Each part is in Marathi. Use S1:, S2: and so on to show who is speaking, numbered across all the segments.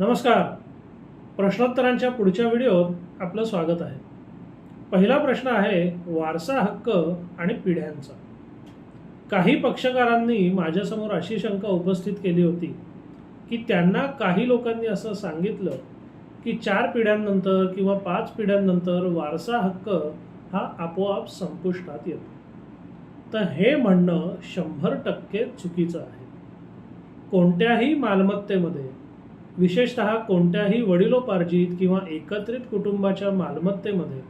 S1: नमस्कार. प्रश्नोत्तरांच्या पुढच्या व्हिडिओत आपलं स्वागत आहे. पहिला प्रश्न आहे वारसा हक्क आणि पिढ्यांचा. काही पक्षकारांनी माझ्यासमोर अशी शंका उपस्थित केली होती की त्यांना काही लोकांनी असं सांगितलं की चार पिढ्यांनंतर किंवा पाच पिढ्यांनंतर वारसा हक्क हा आपोआप संपुष्टात येतो. तर हे म्हणणं शंभर टक्के चुकीचं आहे. कोणत्याही मालमत्तेमध्ये विशेषत कोणत्याही वडिलोपार्जित किंवा एकत्रित कुटुंबाच्या मालमत्तेमध्ये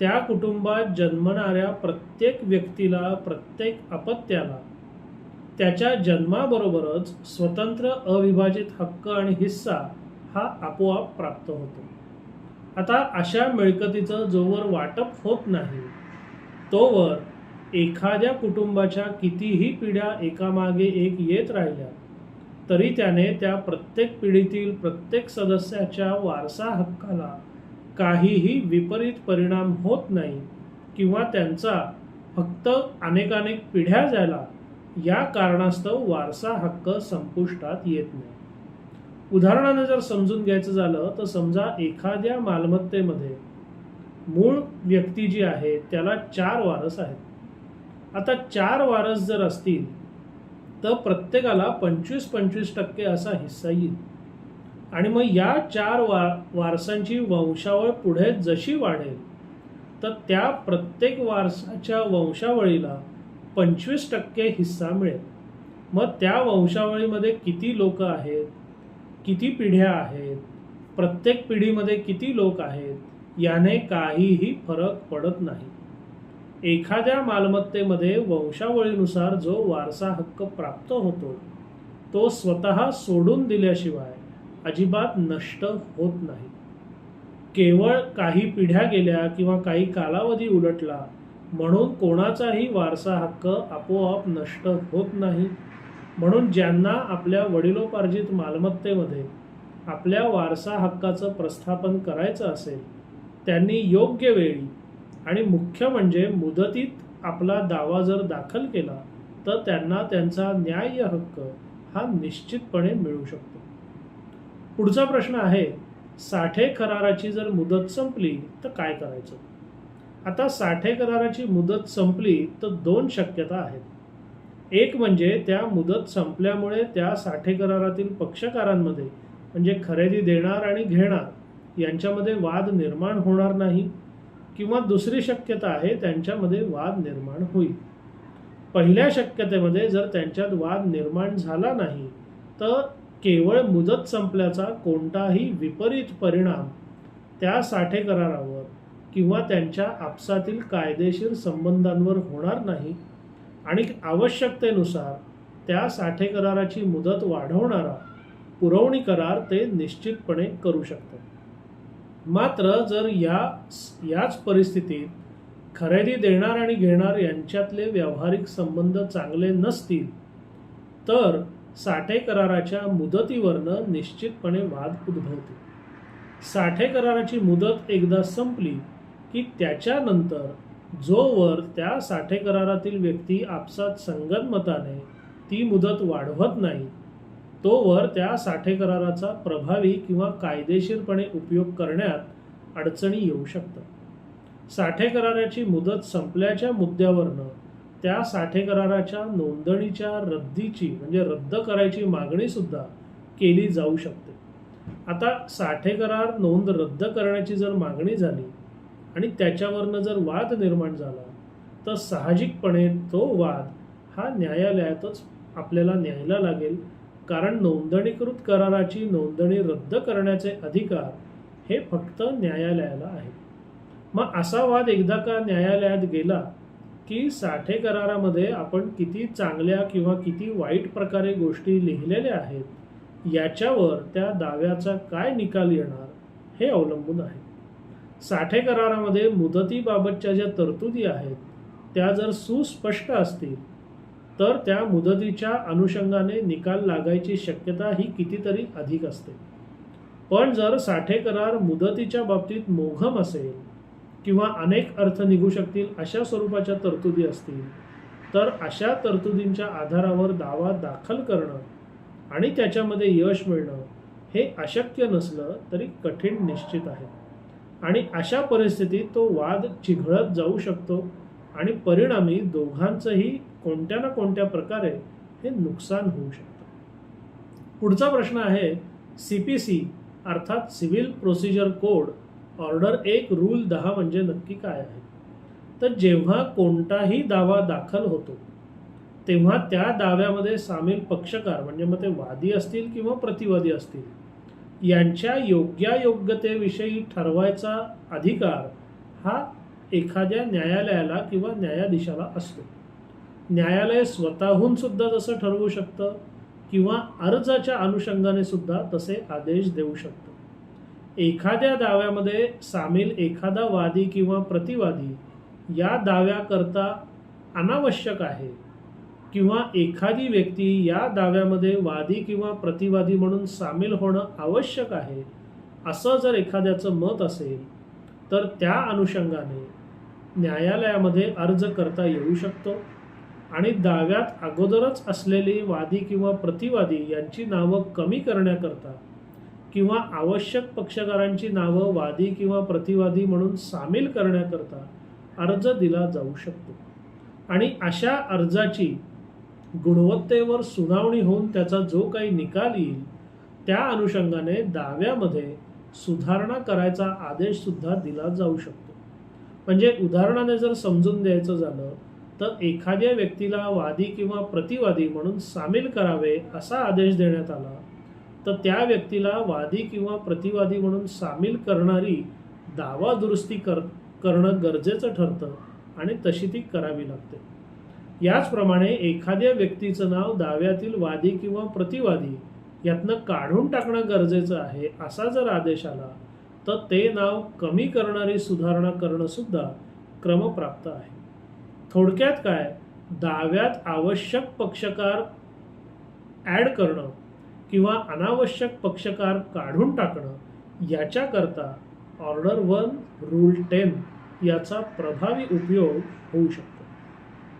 S1: त्या कुटुंबात जन्मणाऱ्या प्रत्येक व्यक्तीला प्रत्येक अपत्याला त्याच्या जन्माबरोबरच स्वतंत्र अविभाजित हक्क आणि हिस्सा हा आपोआप प्राप्त होतो. आता अशा मिळकतीचं जोवर वाटप होत नाही तोवर एखाद्या कुटुंबाच्या कितीही पिढ्या एकामागे एक येत राहिल्या तरी त्याने त्या प्रत्येक पिढीतील प्रत्येक सदस्याच्या वारसा हक्काला काहीही विपरीत परिणाम होत नाही किंवा त्यांचा फक्त अनेकानेक पिढ्या जायला या कारणास्तव वारसा हक्क संपुष्टात येत नाही. उदाहरणानं जर समजून घ्यायचं झालं तर समजा एखाद्या मालमत्तेमध्ये मूळ व्यक्ती जी आहे त्याला चार वारस आहेत. आता चार वारस जर असतील तर प्रत्येकाला पंचवीस पंचवीस टक्के असा हिस्सा येईल. आणि मग या चार वा वारसांची वंशावळ पुढे जशी वाढेल तर त्या प्रत्येक वारसाच्या वंशावळीला पंचवीस टक्के हिस्सा मिळेल. मग त्या वंशावळीमध्ये किती लोक आहेत किती पिढ्या आहेत प्रत्येक पिढीमध्ये किती लोक आहेत याने काहीही फरक पडत नाही. एखाद्या मालमत्तेमध्ये वंशावळीनुसार जो वारसा हक्क प्राप्त होतो तो स्वतः सोडून दिल्याशिवाय अजिबात नष्ट होत नाही. केवळ काही पिढ्या गेल्या किंवा काही कालावधी उलटला म्हणून कोणाचाही वारसा हक्क आपोआप नष्ट होत नाही. म्हणून ज्यांना आपल्या वडिलोपार्जित मालमत्तेमध्ये आपल्या वारसा हक्काचं प्रस्थापन करायचं असेल त्यांनी योग्य वेळी आणि मुख्य म्हणजे मुदतीत आपला दावा जर दाखल केला तर त्यांना त्यांचा न्याय्य हक्क हा निश्चितपणे मिळू शकतो. पुढचा प्रश्न आहे साठे कराराची जर मुदत संपली तर काय करायचं? आता साठे कराराची मुदत संपली तर दोन शक्यता आहेत. एक म्हणजे त्या मुदत संपल्यामुळे त्या साठे करारातील पक्षकारांमध्ये म्हणजे खरेदी देणार आणि घेणार यांच्यामध्ये वाद निर्माण होणार नाही. किंवा दुसरी शक्यता आहे त्यांच्यामध्ये वाद निर्माण होईल. पहिल्या शक्यतेमध्ये जर त्यांच्यात वाद निर्माण झाला नाही तर केवळ मुदत संपल्याचा कोणताही विपरीत परिणाम त्या साठे करारावर किंवा त्यांच्या आपसातील कायदेशीर संबंधांवर होणार नाही आणि आवश्यकतेनुसार त्या साठे कराराची मुदत वाढवणारा पुरवणी करार ते निश्चितपणे करू शकतात. मात्र जर या याच परिस्थितीत खरेदी देणार आणि घेणार यांच्यातले व्यावहारिक संबंध चांगले नसतील तर साठे कराराच्या मुदतीवरनं निश्चितपणे वाद उद्भवते साठे कराराची मुदत एकदा संपली की त्याच्यानंतर जोवर त्या साठे करारातील व्यक्ती आपसात संगनमताने ती मुदत वाढवत नाही तोवर त्या साठे कराराचा प्रभावी किंवा कायदेशीरपणे उपयोग करण्यात अडचणी येऊ शकतात. साठे कराराची मुदत संपल्याच्या मुद्द्यावरनं त्या साठे कराराच्या नोंदणीच्या रद्दीची म्हणजे रद्द करायची मागणीसुद्धा केली जाऊ शकते. आता साठे करार नोंद रद्द करण्याची जर मागणी झाली आणि त्याच्यावरनं जर वाद निर्माण झाला तर साहजिकपणे तो वाद हा न्यायालयातच आपल्याला न्यायला लागेल कारण नोंदणीकृत कराराची नोंदणी रद्द करण्याचे अधिकार हे फक्त न्यायालयाला आहे. मग असा वाद एकदा का न्यायालयात गेला की साठे करारामध्ये आपण किती चांगल्या किंवा किती वाईट प्रकारे गोष्टी लिहिलेल्या आहेत याच्यावर त्या दाव्याचा काय निकाल येणार हे अवलंबून आहे. साठे करारामध्ये मुदतीबाबतच्या ज्या तरतुदी आहेत त्या जर सुस्पष्ट असतील तर त्या मुदतीच्या अनुषंगाने निकाल लागायची शक्यता ही कितीतरी अधिक असते. पण जर साठे करार मुदतीच्या बाबतीत मोघम असेल किंवा अनेक अर्थ निघू शकतील अशा स्वरूपाच्या तरतुदी असतील तर अशा तरतुदींच्या आधारावर दावा दाखल करणं आणि त्याच्यामध्ये यश मिळणं हे अशक्य नसलं तरी कठीण निश्चित आहे. आणि अशा परिस्थितीत तो वाद चिघळत जाऊ शकतो आणि परिणामी दोघांचंही कोणत्या ना कोणत्या प्रकारे हे नुकसान होऊ शकतं. पुढचा प्रश्न आहे सी पी सी अर्थात सिव्हिल प्रोसिजर कोड ऑर्डर एक रूल दहा म्हणजे नक्की काय आहे? तर जेव्हा कोणताही दावा दाखल होतो तेव्हा त्या दाव्यामध्ये सामील पक्षकार म्हणजे मग ते वादी असतील किंवा प्रतिवादी असतील यांच्या योग्यायोग्यतेविषयी ठरवायचा अधिकार हा एखाद्या न्यायालयाला किंवा न्यायाधीशाला असतो. न्यायालय स्वतःहून सुद्धा तसं ठरवू शकतं किंवा अर्जाच्या अनुषंगाने सुद्धा तसे आदेश देऊ शकतं. एखाद्या दाव्यामध्ये सामील एखादा वादी किंवा प्रतिवादी या दाव्याकरता अनावश्यक आहे किंवा एखादी व्यक्ती या दाव्यामध्ये वादी किंवा प्रतिवादी म्हणून सामील होणं आवश्यक आहे असं जर एखाद्याचं मत असेल तर त्या अनुषंगाने न्यायालयामध्ये अर्ज करता येऊ शकतो. आणि दाव्यात अगोदरच असलेली वादी किंवा प्रतिवादी यांची नावं कमी करण्याकरता किंवा आवश्यक पक्षकारांची नावं वादी किंवा प्रतिवादी म्हणून सामील करण्याकरता अर्ज दिला जाऊ शकतो. आणि अशा अर्जाची गुणवत्तेवर सुनावणी होऊन त्याचा जो काही निकाल येईल त्या अनुषंगाने दाव्यामध्ये सुधारणा करायचा आदेशसुद्धा दिला जाऊ शकतो. म्हणजे उदाहरणाने जर समजून द्यायचं झालं तर एखाद्या व्यक्तीला वादी किंवा प्रतिवादी म्हणून सामील करावे असा आदेश देण्यात आला. तर त्या व्यक्तीला वादी किंवा प्रतिवादी म्हणून सामील करणारी दावा दुरुस्ती कर करणं गरजेचं ठरतं आणि तशी ती करावी लागते. याचप्रमाणे एखाद्या व्यक्तीचं नाव दाव्यातील वादी किंवा प्रतिवादी यातनं काढून टाकणं गरजेचं आहे असा जर आदेश आला तर ते नाव कमी करणारी सुधारणा करणंसुद्धा क्रमप्राप्त आहे. थोडक्यात काय? दाव्यात आवश्यक पक्षकार ॲड करणं किंवा अनावश्यक पक्षकार काढून टाकणं याच्याकरता ऑर्डर वन रूल टेन याचा प्रभावी उपयोग होऊ शकतो.